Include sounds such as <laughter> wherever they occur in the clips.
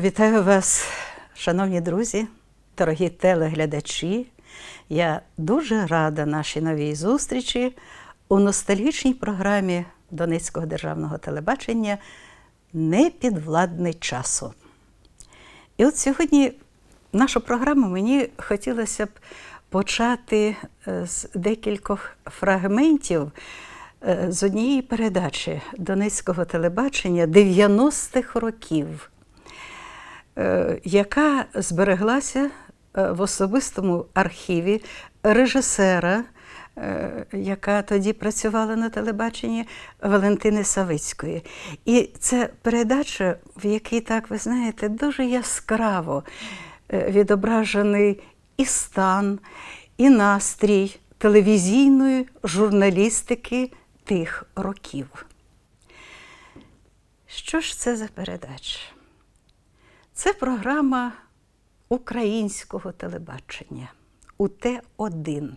Вітаю вас, шановні друзі, дорогі телеглядачі. Я дуже рада нашій новій зустрічі у ностальгічній програмі Донецького державного телебачення Непідвладний часу. І от сьогодні нашу програму мені хотілося б почати е, з декількох фрагментів е, з однієї передачі Донецького телебачення 90-х років, яка збереглася в особистому архіві режисера, яка тоді працювала на телебаченні Валентини Савицької. І це передача, в якій, так ви знаєте, дуже яскраво відображений і стан, і настрій телевізійної журналістики тих років. Що ж це за передача? Це програма українського телебачення УТ-1.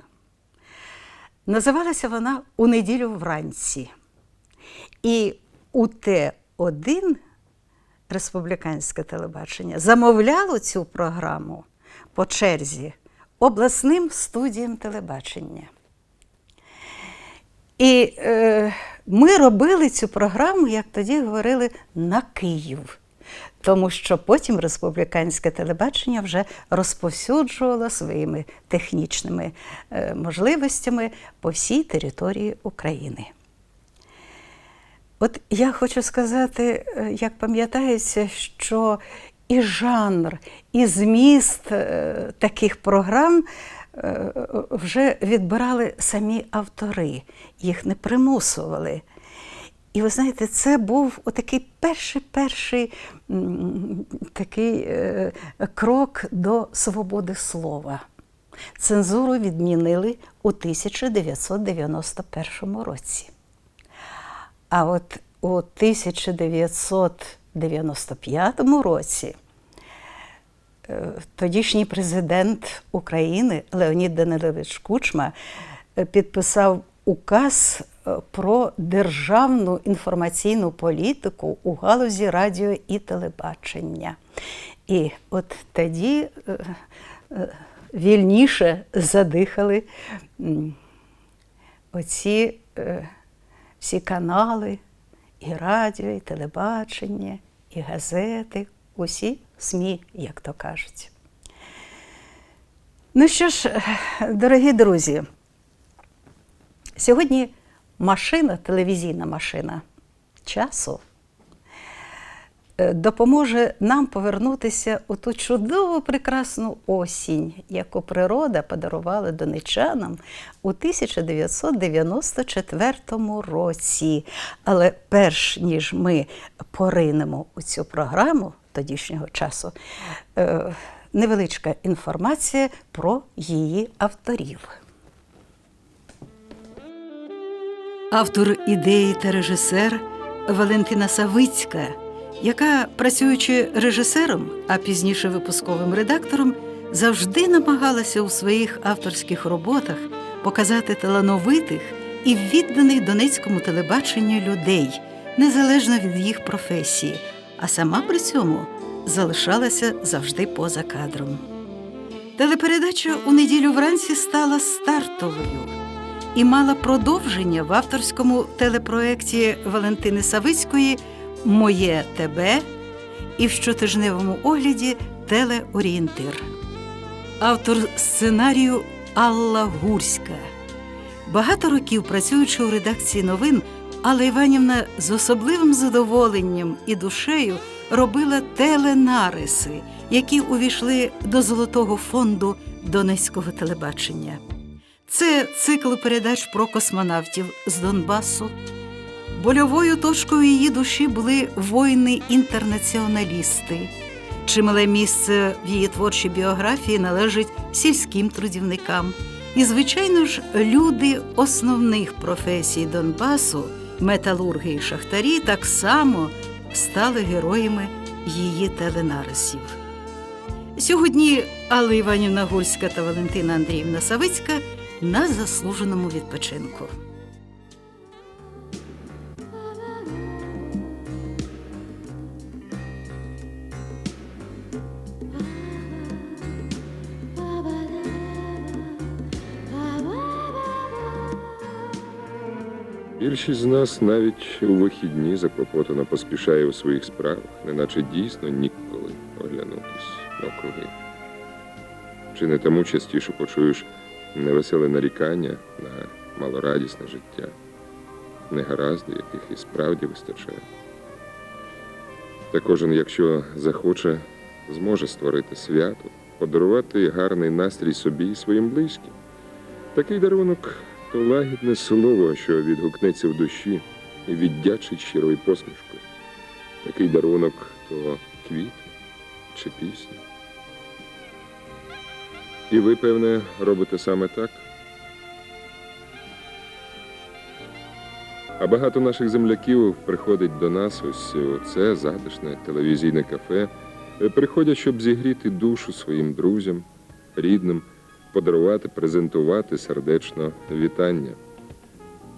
Називалася вона у неділю вранці. І УТ-1 республіканське телебачення замовляло цю програму по черзі обласним студіям телебачення. І е, ми робили цю програму, як тоді говорили, на Київ. Тому що потім республіканське телебачення вже розповсюджувало своїми технічними е, можливостями по всій території України. От я хочу сказати, е, як пам'ятається, що і жанр, і зміст е, таких програм вже відбирали самі автори, їх не примусували. І ви знаєте, це був отакий перший перший такий е, крок до свободи слова. Цензуру відмінили у 1991 році. А от у 1995 році е, тодішній президент України Леонід Данилович Кучма е, підписав указ про державну інформаційну політику у галузі радіо і телебачення. І от тоді вільніше задихали оці всі канали, і радіо, і телебачення, і газети, усі СМІ, як то кажуть. Ну що ж, дорогі друзі, сьогодні машина, телевізійна машина часу Е, допоможе нам повернутися у ту чудову прекрасну осінь, яку природа подарувала донечанам у 1994 році. Але перш ніж ми поринемо у цю програму тодішнього часу, е, невеличка інформація про її авторів. Автор ідеї та режисер Валентина Савицька яка, працюючи режисером, а пізніше випусковим редактором, завжди намагалася у своїх авторських роботах показати талановитих і відданих донецькому телебаченню людей, незалежно від їх професії, а сама при цьому залишалася завжди поза кадром. Телепередача у неділю вранці стала стартовою і мала продовження в авторському телепроекті Валентини Савицької Моє тебе і в щотижневому огляді Телеорієнтир. Автор сценарію Алла Гурська. Багато років працюючи у редакції новин, Алла Іванівна з особливим задоволенням і душею робила теленариси, які увійшли до Золотого фонду Донецького телебачення. Це цикл передач про космонавтів з Донбасу. Больовою точкою її душі були воїни-інтернаціоналісти. Чимале місце в її творчій біографії належить сільським трудівникам. І, звичайно ж, люди основних професій Донбасу, металурги і шахтарі, так само стали героями її теленарисів. Сьогодні Алла Іванівна Гульська та Валентина Андріївна Савицька на заслуженому відпочинку. Більшість з нас навіть у вихідні заклопотано поспішає у своїх справах, неначе дійсно ніколи оглянутись навкруги. Чи не тому частіше почуєш? Невеселе нарікання на малорадісне життя, негаразди, яких і справді вистачає. Та кожен, якщо захоче, зможе створити свято, подарувати гарний настрій собі і своїм близьким. Такий дарунок то лагідне слово, що відгукнеться в душі і віддячить щирою посмішкою. Такий дарунок то квіт чи пісня. І ви, певне, робите саме так. А багато наших земляків приходить до нас ось у це затишне телевізійне кафе. Приходять, щоб зігріти душу своїм друзям, рідним, подарувати, презентувати сердечно вітання.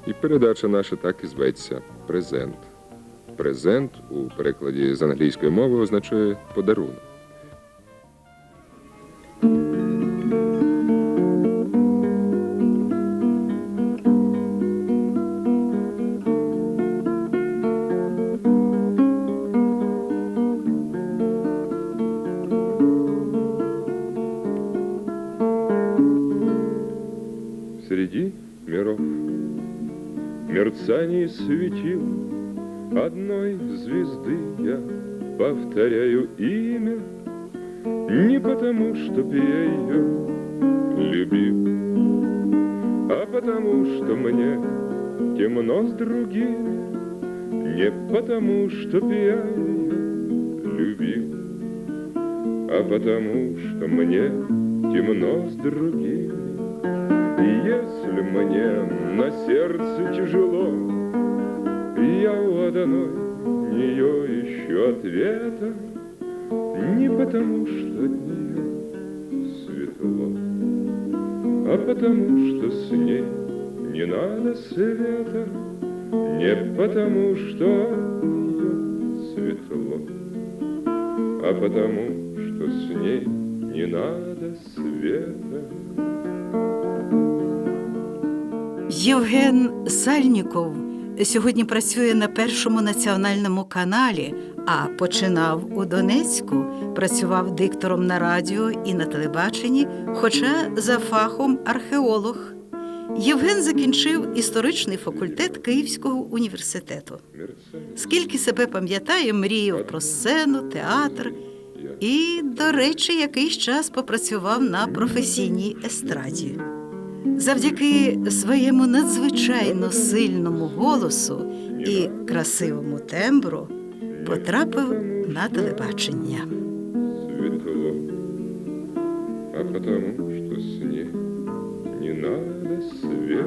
І передача наша так і зветься презент. Презент у перекладі з англійської мови означає подарунок. Среди миров мерцание светил одной звезды я повторяю имя не потому, чтоб я ее любил, а потому, что мне темно с другими, не потому, чтоб я ее любил, а потому, что мне темно с другими. Если мне на сердце тяжело, я у одной нее ищу ответа, не потому, что от нее светло, а потому, что с ней не надо света, не потому, что от нее светло, а потому, что с ней не надо света. Євген Сальніков сьогодні працює на першому національному каналі, а починав у Донецьку, працював диктором на радіо і на телебаченні, хоча за фахом археолог. Євген закінчив історичний факультет Київського університету. Скільки себе пам'ятає, мріяв про сцену, театр і, до речі, якийсь час попрацював на професійній естраді. Завдяки своєму надзвичайно сильному голосу і красивому тембру потрапив на телебачення. светло, а потому, что с ней не надо света.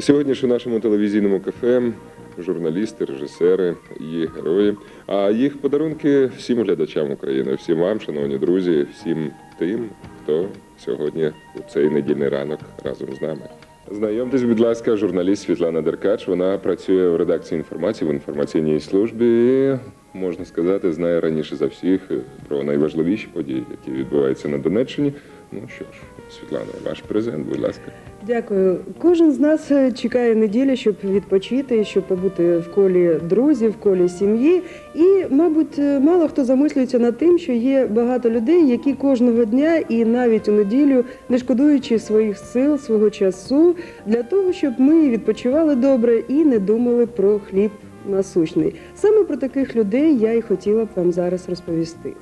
Сьогодні ж у нашому телевізійному кафе журналісти, режисери, її герої. А їх подарунки всім глядачам України, всім вам, шановні друзі, всім тим, хто сьогодні у цей недільний ранок разом з нами. Знайомтесь, будь ласка, журналіст Світлана Деркач. Вона працює в редакції інформації в інформаційній службі. і, Можна сказати, знає раніше за всіх про найважливіші події, які відбуваються на Донеччині. Ну що ж, Світлана, ваш презент, будь ласка. Дякую. Кожен з нас е, чекає неділі, щоб відпочити, щоб побути в колі друзів, в колі сім'ї. І, мабуть, е, мало хто замислюється над тим, що є багато людей, які кожного дня і навіть у неділю, не шкодуючи своїх сил, свого часу, для того, щоб ми відпочивали добре і не думали про хліб насущний. Саме про таких людей я і хотіла б вам зараз розповісти.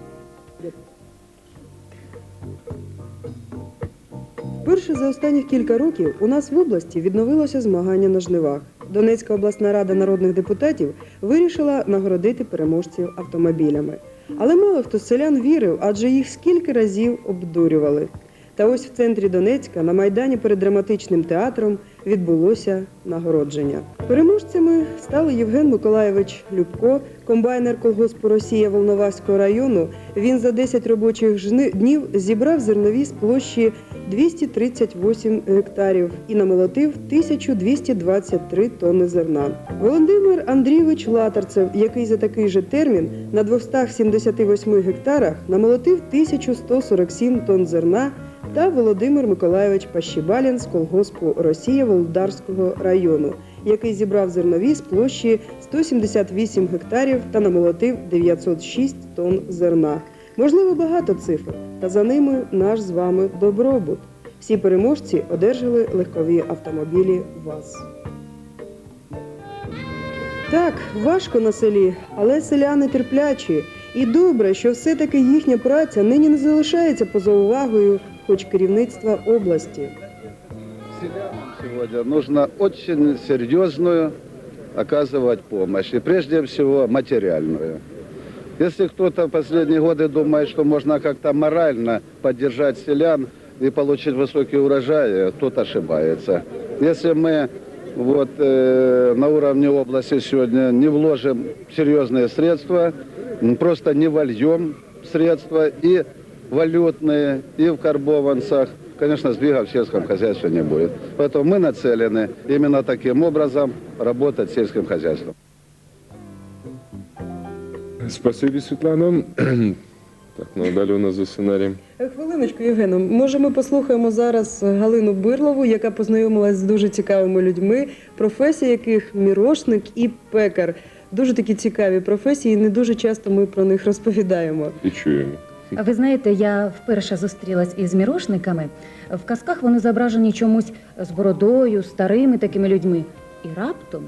Вперше за останніх кілька років у нас в області відновилося змагання на жнивах. Донецька обласна рада народних депутатів вирішила нагородити переможців автомобілями. Але мало хто з селян вірив, адже їх скільки разів обдурювали. Та ось в центрі Донецька на майдані перед драматичним театром відбулося нагородження. Переможцями стали Євген Миколаєвич Любко, комбайнер колгоспу Росія Волноваського району. Він за 10 робочих днів зібрав зернові з площі 238 гектарів і намолотив 1223 тонни зерна. Володимир Андрійович Латарцев, який за такий же термін на 278 гектарах намолотив 1147 тонн зерна та Володимир Миколайович Пащібалін з колгоспу Росія Володарського району, який зібрав зернові з площі 178 гектарів та намолотив 906 тонн зерна. Можливо, багато цифр, та за ними наш з вами добробут. Всі переможці одержали легкові автомобілі ВАЗ. Так, важко на селі, але селяни терплячі. І добре, що все-таки їхня праця нині не залишається поза увагою, хоч керівництва області. Сегодня нужно очень серьезную оказывать помощь, и прежде всего материальную. Если кто-то в последние годы думает, что можно как-то морально поддержать селян и получить высокие урожаи, тот ошибается. Если мы вот, э, на уровне области сегодня не вложим серьезные средства, просто не вольем средства и валютные, и в карбованцах, конечно, сдвига в сельском хозяйстве не будет. Поэтому мы нацелены именно таким образом работать с сельским хозяйством. Спасибі, Світлано. <clears throat> Так, ну а далі у нас за сценарієм. Е, Хвилиночку, Євгену, може ми послухаємо зараз Галину Бирлову, яка познайомилась з дуже цікавими людьми, професія яких мірошник і пекар. Дуже такі цікаві професії, і не дуже часто ми про них розповідаємо. І чуємо. А Ви знаєте, я вперше зустрілась із мірошниками. В казках вони зображені чомусь з бородою, старими такими людьми. І раптом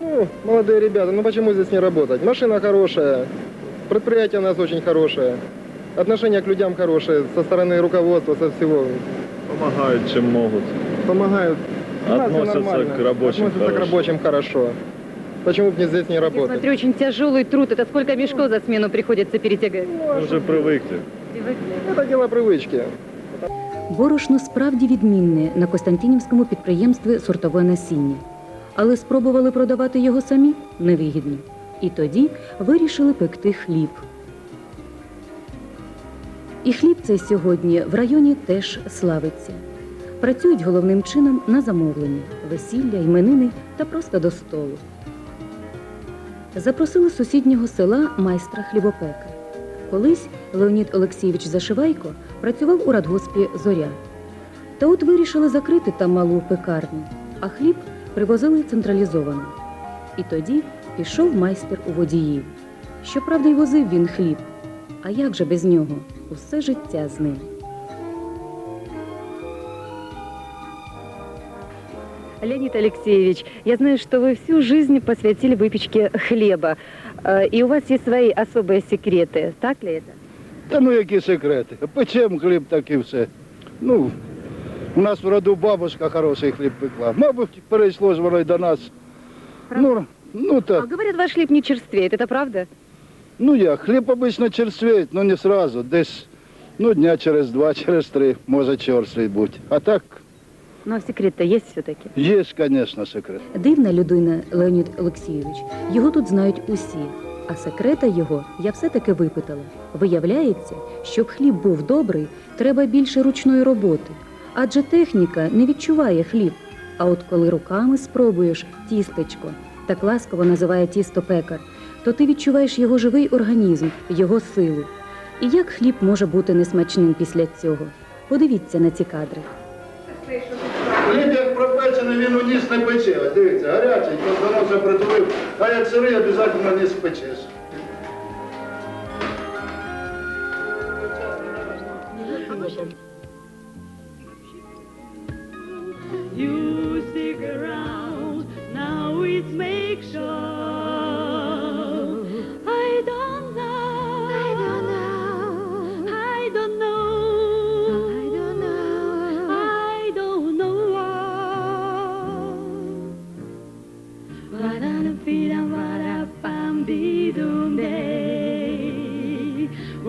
Ну, молодые ребята, ну почему здесь не работать? Машина хорошая, предприятие у нас очень хорошее, отношение к людям хорошее, со стороны руководства, со всего. Помогают, чем могут. Помогают. У нас всё Относятся нормально. к рабочим Относятся к хорошо. рабочим хорошо. Почему бы здесь не Я работать? смотрю, очень тяжелый труд. Это сколько мешков за смену приходится перетягать? Мы уже привыкли. Это дело привычки. борошно справді відмінне на Костянтинівському підприємстві сортове насіння. Але спробували продавати його самі невигідно. І тоді вирішили пекти хліб. І хліб цей сьогодні в районі теж славиться. Працюють головним чином на замовлення, весілля, іменини та просто до столу. Запросили з сусіднього села майстра хлібопека. Колись Леонід Олексійович Зашивайко працював у радгоспі Зоря. Та от вирішили закрити там малу пекарню, а хліб привозили централізовано. І тоді пішов майстер у водіїв. Щоправда, й возив він хліб. А як же без нього? Усе життя з ним. Леонид Алексеевич, я знаю, что вы всю жизнь посвятили выпечке хлеба. Э, И у вас есть свои особые секреты. Так ли это? Та ну які секрети? Печем хліб так і все. Ну, у нас в роду бабушка хороший хліб пекла. Мабуть, перейшло ж воно й до нас. Ну, ну А так, говорят, ваш хлеб не черствеет. Это правда? ну як, хліб обично черствеет, ну не сразу, десь ну, дня через два, <laughs> через три, може черствий бути. А так, Но секрет-то есть все-таки. є, звісно, секрет. Дивна людина Леонід Олексійович. Його тут знають усі. А секрета його я все-таки випитала. Виявляється, щоб хліб був добрий, треба більше ручної роботи. Адже техніка не відчуває хліб. А от коли руками спробуєш тістечко, так ласково називає тісто пекар, то ти відчуваєш його живий організм, його силу. І як хліб може бути несмачним після цього? Подивіться на ці кадри. Хліб він у ніс не пече. Дивіться, гарячий, то до носа притулив, а як сирий, обов'язково ніс печеш. You stick around, now it's make sure.